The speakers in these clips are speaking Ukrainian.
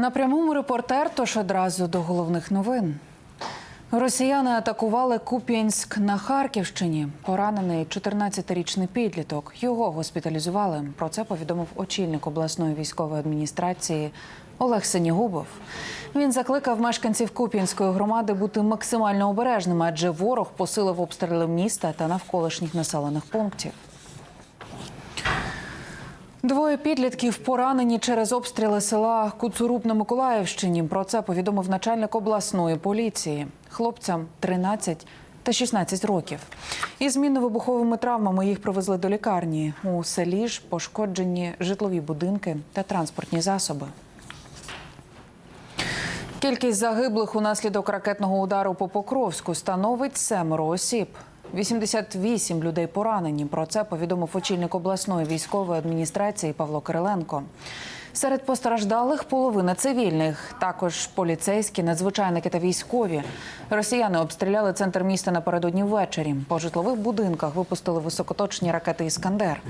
На прямому репортер, тож одразу до головних новин. Росіяни атакували Куп'янськ на Харківщині. Поранений 14-річний підліток. Його госпіталізували. Про це повідомив очільник обласної військової адміністрації Олег Синігубов. Він закликав мешканців Куп'янської громади бути максимально обережними, адже ворог посилив обстріли міста та навколишніх населених пунктів. Двоє підлітків поранені через обстріли села Куцуруб на Миколаївщині. Про це повідомив начальник обласної поліції. Хлопцям 13 та 16 років. Із мінно-вибуховими травмами їх привезли до лікарні. У селі ж пошкоджені житлові будинки та транспортні засоби. Кількість загиблих унаслідок ракетного удару по Покровську становить семеро осіб. 88 людей поранені. Про це повідомив очільник обласної військової адміністрації Павло Кириленко. Серед постраждалих половина цивільних, також поліцейські, надзвичайники та військові. Росіяни обстріляли центр міста напередодні ввечері. По житлових будинках випустили високоточні ракети Іскандер.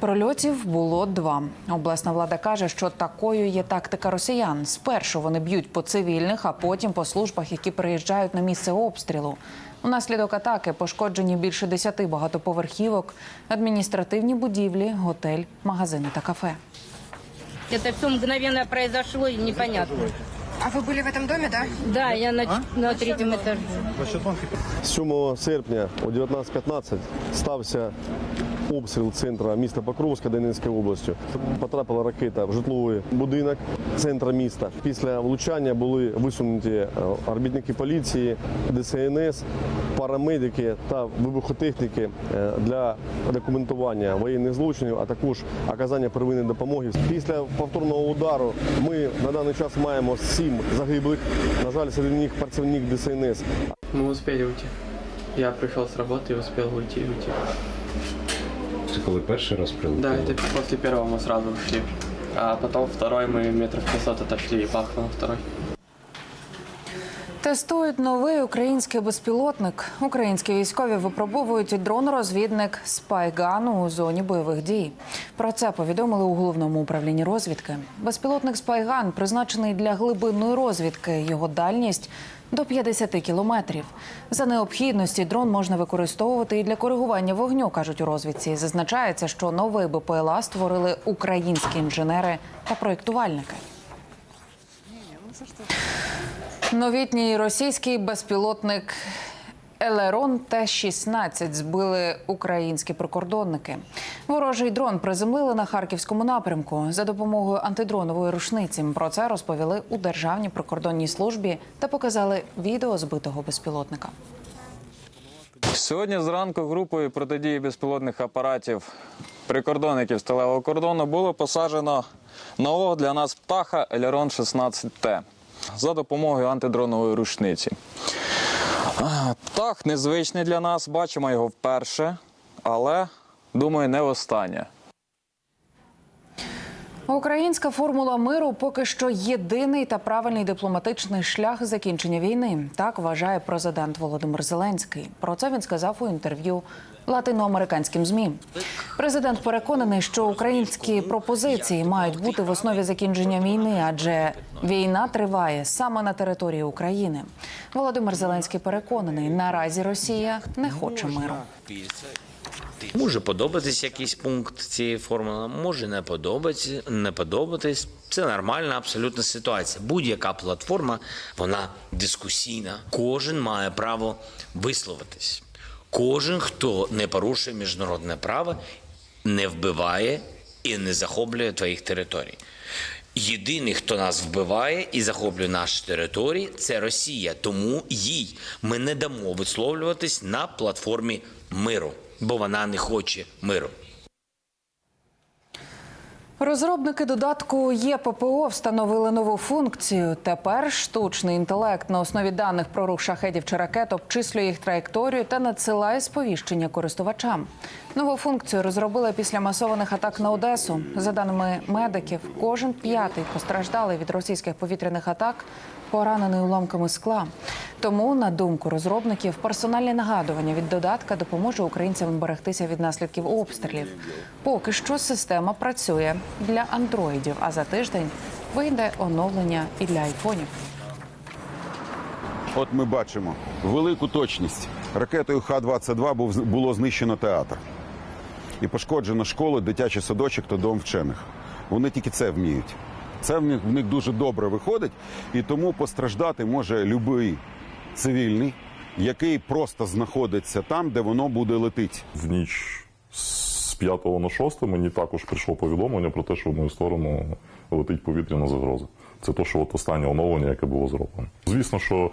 Прольотів було два. Обласна влада каже, що такою є тактика росіян. Спершу вони б'ють по цивільних, а потім по службах, які приїжджають на місце обстрілу. Унаслідок атаки пошкоджені більше десяти багатоповерхівок, адміністративні будівлі, готель, магазини та кафе. Это все мгновенно произошло и непонятно. А вы были в этом доме, да? Да, я на, на третьем этаже. 7 серпня о 19.15 стався обстріл центру міста Покровська Донецької області. Потрапила ракета в житловий будинок центра міста. Після влучання були висунуті е, робітники поліції, ДСНС, парамедики та вибухотехніки е, для документування воєнних злочинів, а також оказання первинної допомоги. Після повторного удару ми на даний час маємо сім загиблих. На жаль, серед них працівник ДСНС. Мы успели уйти. Я пришел с работы и успел уйти уйти Це коли перший раз прилетіло? Да, это после первого мы сразу ушли. А потом второй мы метров 500 отошли и бахнул второй. Тестують новий український безпілотник. Українські військові випробовують дрон-розвідник Спайган у зоні бойових дій. Про це повідомили у головному управлінні розвідки. Безпілотник Спайган призначений для глибинної розвідки. Його дальність до 50 кілометрів. За необхідності дрон можна використовувати і для коригування вогню, кажуть у розвідці. Зазначається, що новий БПЛА створили українські інженери та проєктувальники. Новітній російський безпілотник Елерон Т-16 збили українські прикордонники. Ворожий дрон приземлили на харківському напрямку за допомогою антидронової рушниці. Про це розповіли у державній прикордонній службі та показали відео збитого безпілотника. Сьогодні зранку групою протидії безпілотних апаратів прикордонників сталевого кордону було посаджено нового для нас птаха Елерон 16Т за допомогою антидронової рушниці. так незвичний для нас, бачимо його вперше, але думаю, не востаннє. Українська формула миру поки що єдиний та правильний дипломатичний шлях закінчення війни. Так вважає президент Володимир Зеленський. Про це він сказав у інтерв'ю латиноамериканським змі. Президент переконаний, що українські пропозиції мають бути в основі закінчення війни, адже війна триває саме на території України. Володимир Зеленський переконаний, наразі Росія не хоче миру. Може подобатись якийсь пункт цієї формули, може не подобатись, не подобатись. Це нормальна абсолютна ситуація. Будь-яка платформа, вона дискусійна. Кожен має право висловитись. Кожен, хто не порушує міжнародне право, не вбиває і не захоплює твоїх територій. Єдиний, хто нас вбиває і захоплює наші території, це Росія. Тому їй ми не дамо висловлюватись на платформі миру, бо вона не хоче миру. Розробники додатку ЄППО встановили нову функцію. Тепер штучний інтелект на основі даних про рух шахедів чи ракет обчислює їх траєкторію та надсилає сповіщення користувачам. Нову функцію розробили після масованих атак на Одесу. За даними медиків, кожен п'ятий постраждалий від російських повітряних атак поранений уламками скла. Тому, на думку розробників, персональне нагадування від додатка допоможе українцям берегтися від наслідків обстрілів. Поки що система працює для андроїдів, а за тиждень вийде оновлення і для айфонів. От ми бачимо велику точність. Ракетою Х-22 був було знищено театр. І пошкоджено школи, дитячий садочок та дом вчених. Вони тільки це вміють. Це в них, в них дуже добре виходить, і тому постраждати може будь-який цивільний, який просто знаходиться там, де воно буде летить. В ніч з 5 на 6 мені також прийшло повідомлення про те, що в мою сторону летить повітряна загроза. Це то, що от останнє оновлення, яке було зроблено. Звісно, що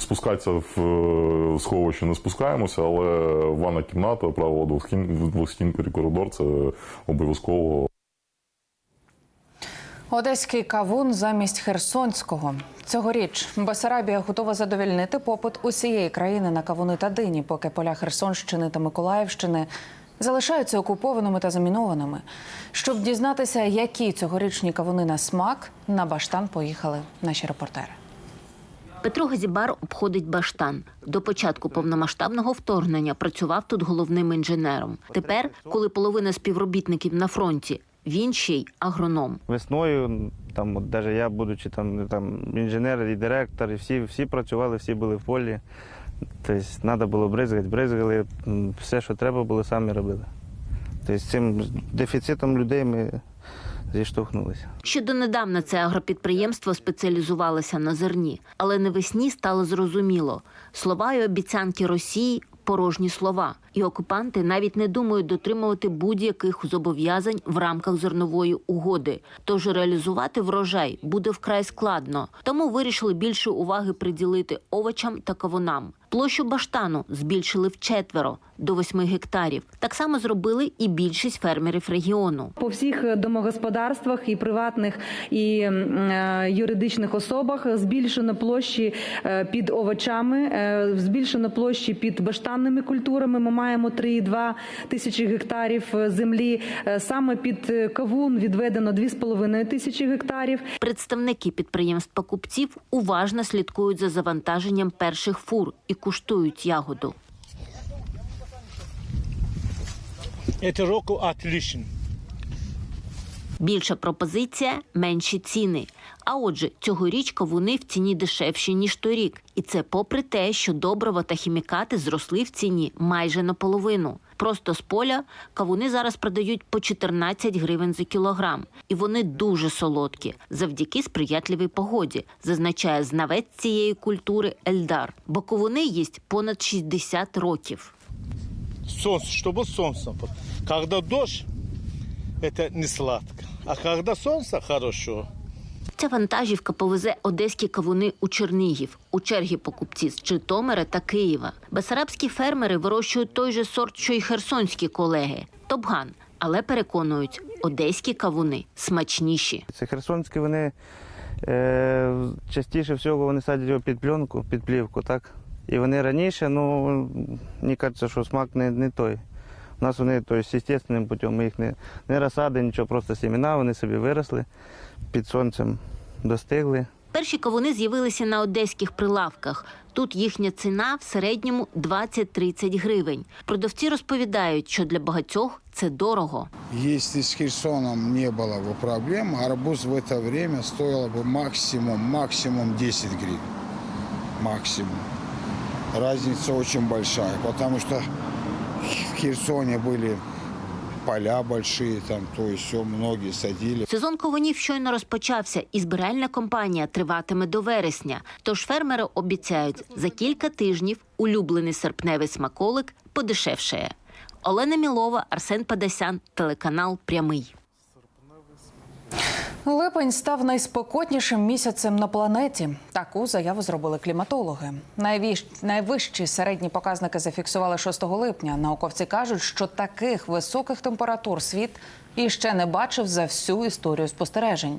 спускатися в е, сховище не спускаємося, але ванна кімната, правило двохстін- двохстінковий коридор це обов'язково Одеський кавун замість Херсонського. Цьогоріч Басарабія готова задовільнити попит усієї країни на кавуни та дині, поки поля Херсонщини та Миколаївщини залишаються окупованими та замінованими. Щоб дізнатися, які цьогорічні кавуни на смак, на баштан поїхали наші репортери. Петро Газібар обходить баштан. До початку повномасштабного вторгнення працював тут головним інженером. Тепер, коли половина співробітників на фронті, він ще й агроном. Весною, там, от, даже я, будучи там, там інженер і директор, і всі, всі працювали, всі були в полі. Тобто треба було бризгати, бризгали, все, що треба було, самі робили. Тобто з цим дефіцитом людей ми зіштовхнулися. Ще донедавна це агропідприємство спеціалізувалося на зерні, але навесні стало зрозуміло: слова і обіцянки Росії порожні слова, і окупанти навіть не думають дотримувати будь-яких зобов'язань в рамках зернової угоди. Тож реалізувати врожай буде вкрай складно. Тому вирішили більше уваги приділити овочам та кавунам. Площу баштану збільшили вчетверо до 8 гектарів. Так само зробили і більшість фермерів регіону. По всіх домогосподарствах і приватних і е, юридичних особах збільшено площі е, під овочами, е, збільшено площі під баштанними культурами. Ми маємо 3,2 тисячі гектарів е, землі. Е, Саме під е, кавун відведено 2,5 тисячі гектарів. Представники підприємств покупців уважно слідкують за завантаженням перших фур і куштують ягоду. Этого року отлично. Більша пропозиція менші ціни. А отже, цьогоріч кавуни в ціні дешевші ніж торік, і це попри те, що добрива та хімікати зросли в ціні майже наполовину. Просто з поля кавуни зараз продають по 14 гривень за кілограм, і вони дуже солодкі завдяки сприятливій погоді, зазначає знавець цієї культури Ельдар. Бо кавуни їсть понад 60 років. Солнце, чтобы солнце. Когда дождь, это не сладко. А когда солнце, хорошо. Ця вантажівка повезе одеські кавуни у Чернігів. У чергі покупці з Житомира та Києва. Бесарабські фермери вирощують той же сорт, що й херсонські колеги Топган. Але переконують, одеські кавуни смачніші. Це херсонські вони е, частіше всього вони садять його під пленку, під плівку, так? І вони раніше, ну, мені кажеться, що смак не, не той. У нас вони тобто, естественним путем, ми їх не, не розсади, нічого, просто сімена, вони собі виросли, під сонцем достигли. Перші кавуни з'явилися на одеських прилавках. Тут їхня ціна в середньому 20-30 гривень. Продавці розповідають, що для багатьох це дорого. Если с Херсоном не было бы проблем, арбуз в это время стоил бы максимум, максимум 10 гривен. Максимум. Разница очень большая, потому что в були поля большие, там то і все, многі садили. Сезон кавунів щойно розпочався, і збиральна кампанія триватиме до вересня. Тож фермери обіцяють, за кілька тижнів улюблений серпневий смаколик подешевшає. Олена Мілова, Арсен Падасян, телеканал Прямий. Липень став найспекотнішим місяцем на планеті. Таку заяву зробили кліматологи. Найвищі середні показники зафіксували 6 липня. Науковці кажуть, що таких високих температур світ іще не бачив за всю історію спостережень.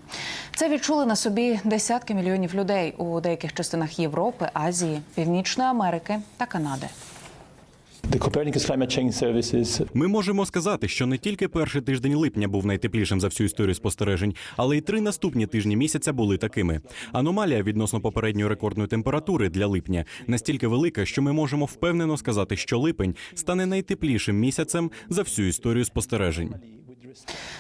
Це відчули на собі десятки мільйонів людей у деяких частинах Європи, Азії, Північної Америки та Канади. Ми можемо сказати, що не тільки перший тиждень липня був найтеплішим за всю історію спостережень, але й три наступні тижні місяця були такими. Аномалія відносно попередньої рекордної температури для липня настільки велика, що ми можемо впевнено сказати, що липень стане найтеплішим місяцем за всю історію спостережень.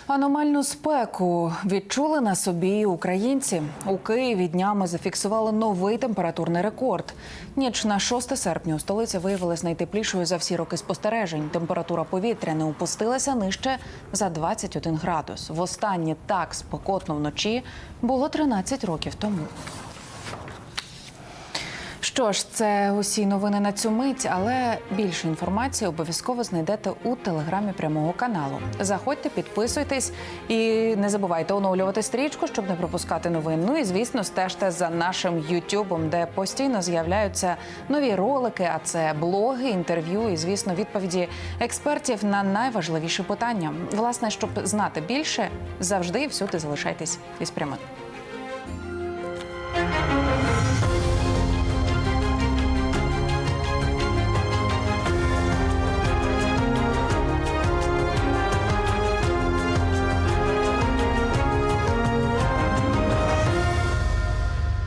Аномальну спеку відчули на собі українці. У Києві днями зафіксували новий температурний рекорд. Ніч на 6 серпня у столиці виявилась найтеплішою за всі роки спостережень. Температура повітря не опустилася нижче за 21 градус. Востаннє так спекотно вночі було 13 років тому. Що ж, це усі новини на цю мить, але більше інформації обов'язково знайдете у телеграмі прямого каналу. Заходьте, підписуйтесь і не забувайте оновлювати стрічку, щоб не пропускати новин. Ну і звісно, стежте за нашим Ютубом, де постійно з'являються нові ролики. А це блоги, інтерв'ю і, звісно, відповіді експертів на найважливіші питання. Власне, щоб знати більше, завжди і всюди залишайтесь із прямим.